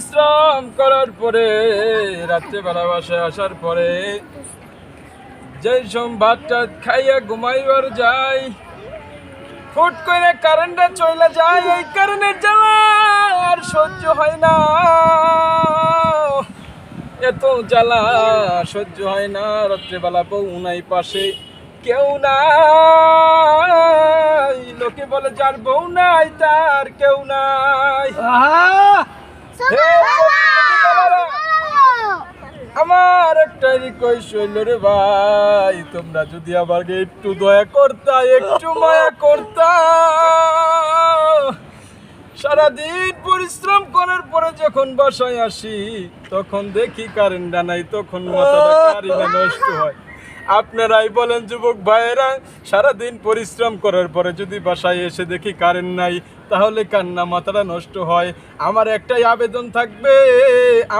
পরিশ্রম করার পরে, রাত্রেবেলা বাসায় আসার পরে যে ভাতটা খাইয়া ঘুমাইবার যাই ফুট করে কারেন্টটা চলে যায় এই জ্বালা আর সহ্য হয় না। এত জ্বালা সহ্য হয় না, রাত্রেবেলা বউ নাই পাশে, কেউ নাই। লোকে বলে, যার বউ নাই, তার কেউ নাই হে প্রতিবেদীরা, আমার একটা রিকোয়েস্ট হইল রে ভাই, তোমরা যদি আমাকে একটু দয়া করতা, একটু মায়া করতা। সারাদিন পরিশ্রম করার পরে যখন বাসায় আসি, তখন দেখি কারেন্ট নাই, তখন মাথাটা নষ্ট হয়। আপনারাই বলেন, যুবক ভাইয়েরা, সারাদিন পরিশ্রম করার পরে যদি বাসায় এসে দেখি কারেন্ট নাই, তাহলে কান্না মাথাটা নষ্ট হয়। আমার একটাই আবেদন থাকবে,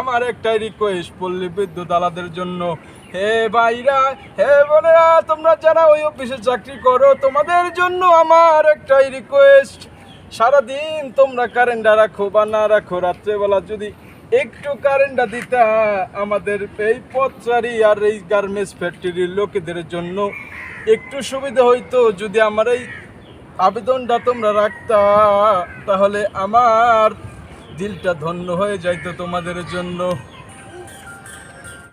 আমার একটাই রিকোয়েস্ট পল্লী বিদ্যুৎ আলাদের জন্য। হে ভাইরা, হে বোনেরা, তোমরা যারা ওই অফিসে চাকরি করো, তোমাদের জন্য আমার একটাই রিকোয়েস্ট সারাদিন তোমরা কারেন্টটা রাখো বা না রাখো, রাত্রেবেলা যদি একটু কারেন্টটা দিতা আমাদের এই পথচারী আর এই গার্মেন্টস ফ্যাক্টরির লোকেদের জন্য। একটু সুবিধা হইতো যদি আমার এই আবেদনটা তোমরা রাখতা, তাহলে আমার দিলটা ধন্য হয়ে যাইতো তোমাদের জন্য।